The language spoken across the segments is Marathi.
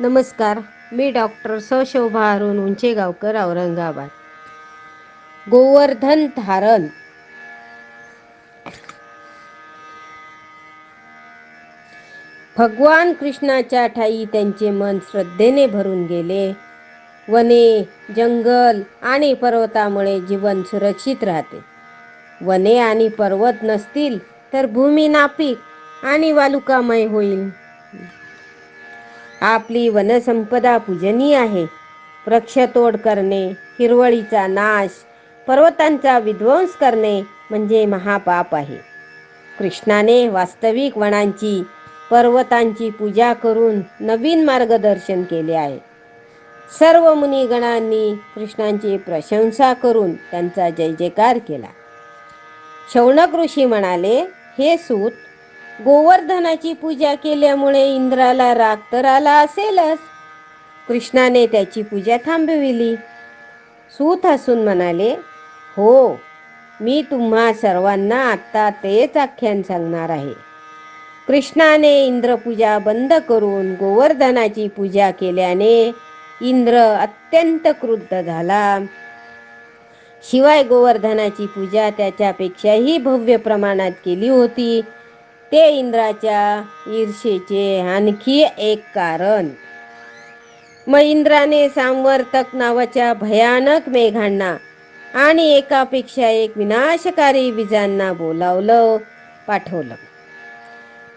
नमस्कार मी डॉक्टर सशोभा अरुण उंचेगावकर औरंगाबाद. गोवर्धन धारण. भगवान कृष्णाच्या ठाई त्यांचे मन श्रद्धेने भरून गेले. वने जंगल आणि पर्वतामुळे जीवन सुरक्षित राहते. वने आणि पर्वत नसतील तर भूमी नापीक आणि वालुकामय होईल. आपली वनसंपदा पूजनीय आहे. वृक्षतोड करणे हिरवळीचा नाश पर्वतांचा विध्वंस करणे म्हणजे महापाप आहे. कृष्णाने वास्तविक वनांची पर्वतांची पूजा करून नवीन मार्गदर्शन केले आहे. सर्व मुनिगणांनी कृष्णांची प्रशंसा करून त्यांचा जय जयकार केला. शौनक ऋषी म्हणाले हे सूत गोवर्धनाची पूजा केल्यामुळे इंद्राला राग तर आला असेलच. कृष्णाने त्याची पूजा थांबविली. सूत हसून म्हणाले हो मी तुम्हा सर्वांना आत्ता तेच आख्यान सांगणार आहे. कृष्णाने इंद्रपूजा बंद करून गोवर्धनाची पूजा केल्याने इंद्र अत्यंत क्रुद्ध झाला. शिवाय गोवर्धनाची पूजा त्याच्यापेक्षाही भव्य प्रमाणात केली होती. ते इंद्राच्या ईर्षेचे आणखी एक कारण. मग इंद्राने सामवर्तक नावाच्या भयानक मेघांना आणि एकापेक्षा एक विनाशकारी विजांना बोलावलं पाठवलं.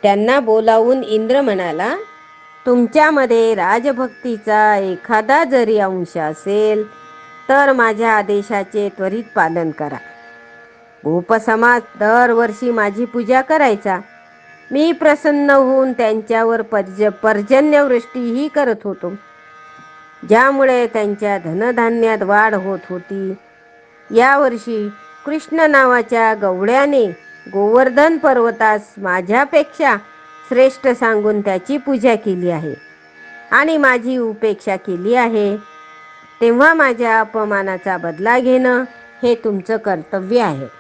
त्यांना बोलावून इंद्र म्हणाला तुमच्यामध्ये राजभक्तीचा एखादा जरी अंश असेल तर माझ्या आदेशाचे त्वरित पालन करा. उपसमाज दरवर्षी माझी पूजा करायचा. मी प्रसन्न होऊन त्यांच्यावर पर्ज पर्जन्यवृष्टीही करत होतो. ज्यामुळे त्यांच्या धनधान्यात वाढ होत होती. यावर्षी कृष्ण नावाच्या गवड्याने गोवर्धन पर्वतास माझ्यापेक्षा श्रेष्ठ सांगून त्याची पूजा केली आहे. आणि माझी उपेक्षा केली आहे तेव्हा माझ्या अपमानाचा बदला घेणं हे तुमचं कर्तव्य आहे.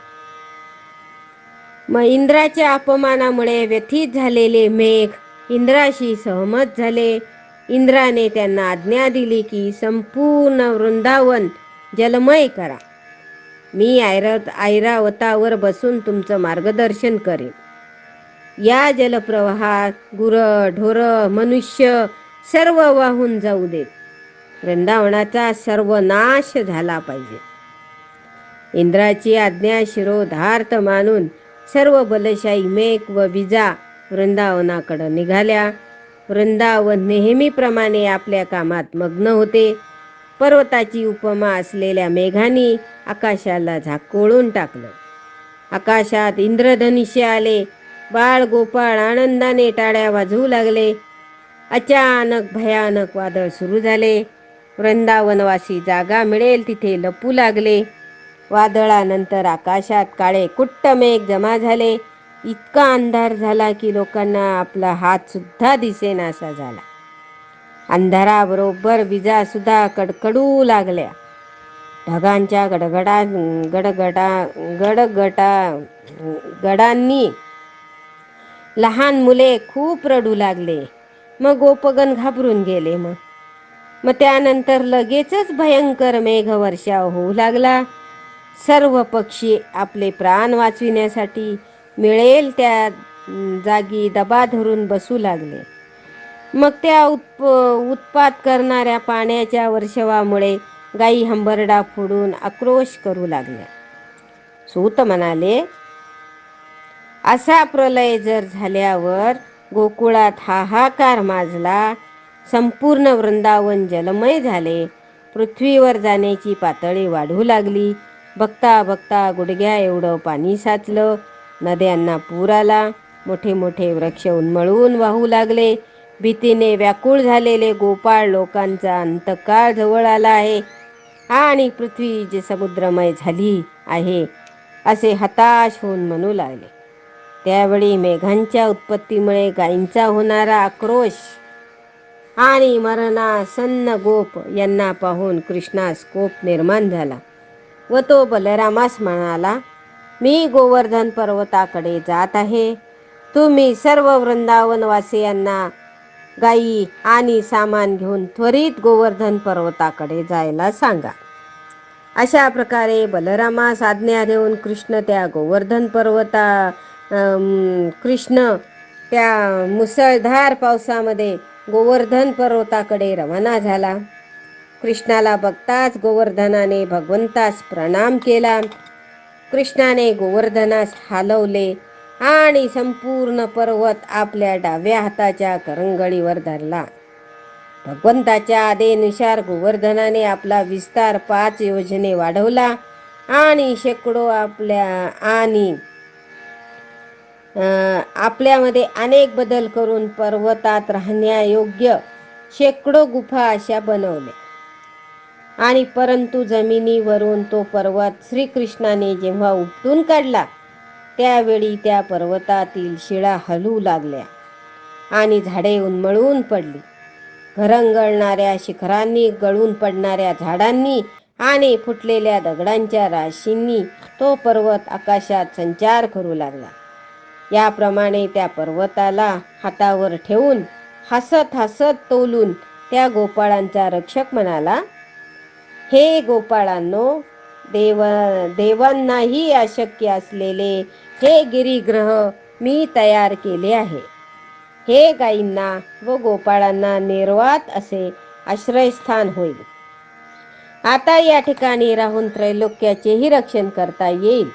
मग इंद्राच्या अपमानामुळे व्यथित झालेले मेघ इंद्राशी सहमत झाले. इंद्राने त्यांना आज्ञा दिली की संपूर्ण वृंदावन जलमय करा. मी आयरत ऐरावतावर बसून तुमचं मार्गदर्शन करेन. या जलप्रवाहात गुर ढोर मनुष्य सर्व वाहून जाऊ देत. वृंदावनाचा सर्व नाश झाला पाहिजे. इंद्राची आज्ञा शिरोधार्थ मानून सर्व बलशाही मेघ व विजा वृंदावनाकडे निघाल्या. वृंदावन नेहमीप्रमाणे आपल्या कामात मग्न होते. पर्वताची उपमा असलेल्या मेघानी आकाशाला झाकोळून टाकलं. आकाशात इंद्रधनुष्य आले. बाळ गोपाळ आनंदाने टाळ्या वाजवू लागले. अचानक भयानक वादळ सुरू झाले. वृंदावनवासी जागा मिळेल तिथे लपू लागले. वादळानंतर आकाशात काळे कुट्ट मेघ जमा झाले. इतका अंधार झाला की लोकांना आपला हात सुद्धा दिसेनासा झाला. अंधाराबरोबर विजा सुद्धा कडकडू लागल्या. ढगांच्या गडगडा गडगडा गडगडा गडांनी लहान मुले खूप रडू लागले. मग गोपगण घाबरून गेले मग. मग त्यानंतर लगेचच भयंकर मेघवर्षाव होऊ लागला. सर्व पक्षी आपले प्राण वाचविण्यासाठी मिळेल त्या जागी दबा धरून बसू लागले. मग त्या उत्प उत्पात करणाऱ्या पाण्याच्या वर्षवामुळे गाई हंबरडा फोडून आक्रोश करू लागल्या. सूत म्हणाले असा प्रलय जर झाल्यावर गोकुळात हाहाकार माजला संपूर्ण वृंदावन जलमय झाले पृथ्वीवर जाण्याची पातळी वाढू लागली बघता बघता गुडघ्या एवढं पाणी साचलं. नद्यांना पूर आला. मोठे मोठे वृक्ष उन्मळून वाहू लागले. भीतीने व्याकुळ झालेले गोपाळ लोकांचा अंतकाळ जवळ आला आहे. आणि पृथ्वी जे समुद्रमय झाली आहे असे हताश होऊन म्हणू लागले. त्यावेळी मेघांच्या उत्पत्तीमुळे गायींचा होणारा आक्रोश आणि मरणासन्न गोप यांना पाहून कृष्णास कोप निर्माण झाला. व तो बलरामास म्हणाला मी गोवर्धन पर्वताकडे जात आहे. तुम्ही सर्व वृंदावनवासियांना गाई आणि सामान घेऊन त्वरित गोवर्धन पर्वताकडे जायला सांगा. अशा प्रकारे बलरामास आज्ञा देऊन कृष्ण त्या गोवर्धन पर्वता कृष्ण त्या मुसळधार पावसामध्ये गोवर्धन पर्वताकडे रवाना झाला. कृष्णाला बघताच गोवर्धनाने भगवंतास प्रणाम केला. कृष्णाने गोवर्धनास हलवले आणि संपूर्ण पर्वत आपल्या डाव्या हाताच्या करंगळीवर धरला. भगवंताच्या आदेनुसार गोवर्धनाने आपला विस्तार पाच योजने वाढवला आणि शेकडो आपल्या आणि आपल्यामध्ये अनेक बदल करून पर्वतात राहण्यायोग्य शेकडो गुफा अशा बनवल्या. आणि परंतु जमिनीवरून तो पर्वत श्रीकृष्णाने जेव्हा उपटून काढला त्यावेळी त्या पर्वतातील शिळा हलू लागल्या आणि झाडे उन्मळून पडली. घरंगळणाऱ्या शिखरांनी गळून पडणाऱ्या झाडांनी आणि फुटलेल्या दगडांच्या राशींनी तो पर्वत आकाशात संचार करू लागला. याप्रमाणे त्या पर्वताला हातावर ठेवून हसत हसत तोलून त्या गोपाळांचा रक्षक म्हणाला हे गोपाळांनो देव देवांनाही अशक्य असलेले हे गिरिग्रह मी तयार केले आहे. हे गायींना व गोपाळांना निर्वात असे आश्रयस्थान होईल. आता या ठिकाणी राहून त्रैलोक्याचेही रक्षण करता येईल.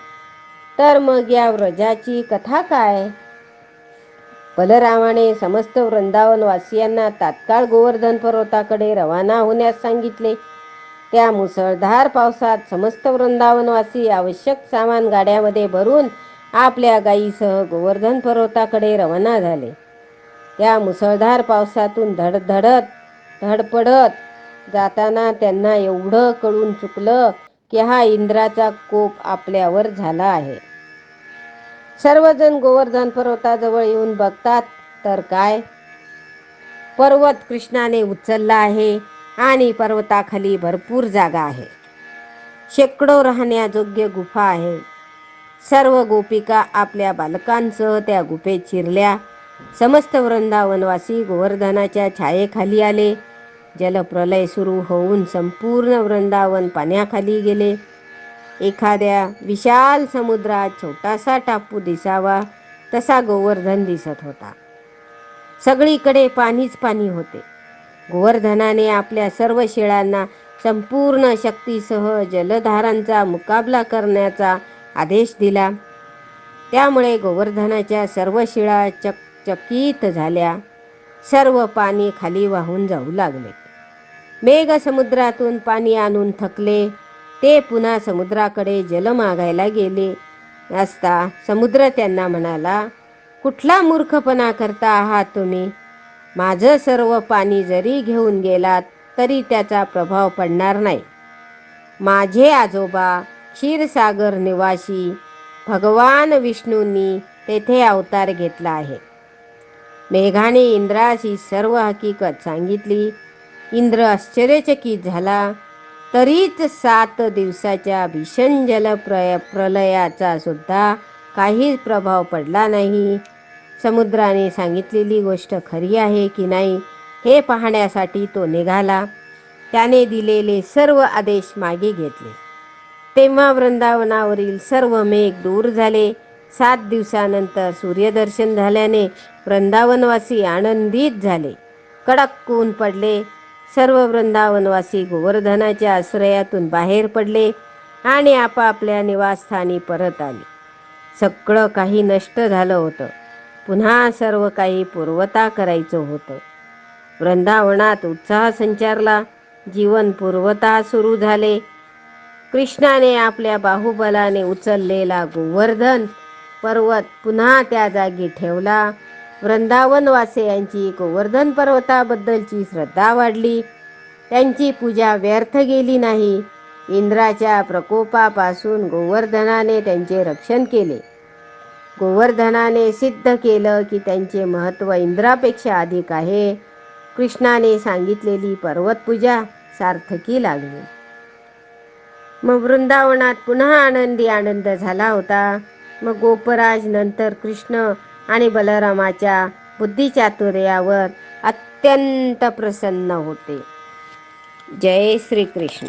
तर मग या व्रजाची कथा काय? बलरामाने समस्त वृंदावन वासियांना तात्काळ गोवर्धन पर्वताकडे रवाना होण्यास सांगितले. त्या मुसळधार पावसात समस्त वृंदावनवासी आवश्यक सामान गाड्यामध्ये भरून आपल्या गायीसह गोवर्धन पर्वताकडे रवाना झाले. त्या मुसळधार पावसातून धडधडत धडपडत जाताना त्यांना एवढं कळून चुकलं की हा इंद्राचा कोप आपल्यावर झाला आहे. सर्वजण गोवर्धन पर्वताजवळ येऊन बघतात तर काय? पर्वत कृष्णाने उचलला आहे. आणि पर्वताखाली भरपूर जागा आहे. शेकडो राहण्यायोग्य गुफा आहे. सर्व गोपिका आपल्या बालकांसह त्या गुफेत शिरल्या. समस्त वृंदावनवासी गोवर्धनाच्या छायेखाली आले. जलप्रलय सुरू होऊन संपूर्ण वृंदावन पाण्याखाली गेले. एखाद्या विशाल समुद्रात छोटासा टापू दिसावा तसा गोवर्धन दिसत होता. सगळीकडे पाणीच पाणी होते. गोवर्धनाने आपल्या सर्व शिळांना संपूर्ण शक्तीसह जलधारांचा मुकाबला करण्याचा आदेश दिला. त्यामुळे गोवर्धनाच्या सर्व शिळा चकचकीत झाल्या. सर्व पाणी खाली वाहून जाऊ लागले. मेघ समुद्रातून पाणी आणून थकले. ते पुन्हा समुद्राकडे जल मागायला गेले. असता समुद्र त्यांना म्हणाला कुठला मूर्खपणा करता आहात तुम्ही? माझं सर्व पाणी जरी घेऊन गेलात तरी त्याचा प्रभाव पडणार नाही. माझे आजोबा क्षीरसागर निवासी भगवान विष्णूंनी तेथे अवतार घेतला आहे. मेघाने इंद्राशी सर्व हकीकत सांगितली. इंद्र आश्चर्यचकित झाला. तरीच सात दिवसाच्या भीषण जलप्रय प्रलयाचा सुद्धा काहीच प्रभाव पडला नाही. समुद्राने सांगितलेली गोष्ट खरी आहे की नाही हे पाहण्यासाठी तो निघाला. त्याने दिलेले सर्व आदेश मागे घेतले. तेव्हा वृंदावनावरील सर्व मेघ दूर झाले. सात दिवसानंतर सूर्यदर्शन झाल्याने वृंदावनवासी आनंदित झाले. कडक ऊन पडले. सर्व वृंदावनवासी गोवर्धनाच्या आश्रयातून बाहेर पडले आणि आपापल्या निवासस्थानी परत आले. सगळं काही नष्ट झालं होतं. पुन्हा सर्व काही पूर्वता करायचं होतं. वृंदावनात उत्साह संचारला. जीवन पूर्वता सुरू झाले. कृष्णाने आपल्या बाहुबलाने उचललेला गोवर्धन पर्वत पुन्हा त्या जागी ठेवला. वृंदावनवासियांची गोवर्धन पर्वताबद्दलची श्रद्धा वाढली. त्यांची पूजा व्यर्थ गेली नाही. इंद्राच्या प्रकोपापासून गोवर्धनाने त्यांचे रक्षण केले. गोवर्धनाने सिद्ध केलं की त्यांचे महत्त्व इंद्रापेक्षा अधिक आहे. कृष्णाने सांगितलेली पर्वतपूजा सार्थकी लागली. मग वृंदावनात पुन्हा आनंदी आनंद झाला होता. मग गोपराज नंतर कृष्ण आणि बलरामाच्या बुद्धिचातुर्यावर अत्यंत प्रसन्न होते. जय श्री कृष्ण